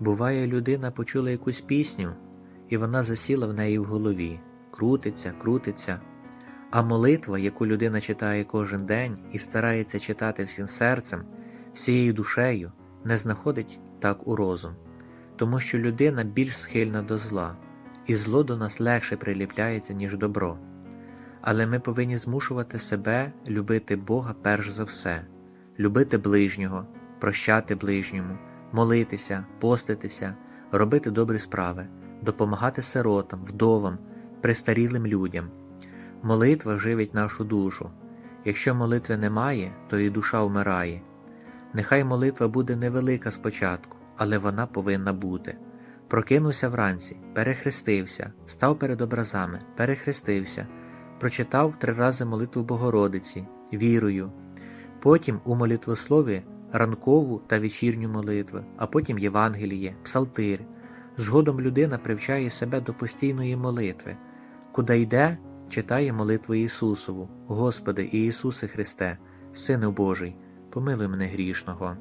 Буває, людина почула якусь пісню, і вона засіла в неї в голові, крутиться, крутиться. А молитва, яку людина читає кожен день і старається читати всім серцем, всією душею, не знаходить так у розум, тому що людина більш схильна до зла, і зло до нас легше приліпляється, ніж добро. Але ми повинні змушувати себе любити Бога перш за все, любити ближнього, прощати ближньому, молитися, поститися, робити добрі справи, допомагати сиротам, вдовам, престарілим людям. Молитва живить нашу душу. Якщо молитви немає, то і душа вмирає. Нехай молитва буде невелика спочатку, але вона повинна бути. Прокинувся вранці, перехрестився, став перед образами, перехрестився, прочитав три рази молитву Богородиці, вірою, потім у молитвослові ранкову та вечірню молитви, а потім Євангеліє, Псалтир. Згодом людина привчає себе до постійної молитви, куди йде, читає молитву Ісусову, Господи Ісусе Христе, Сину Божий, помилуй мене грішного.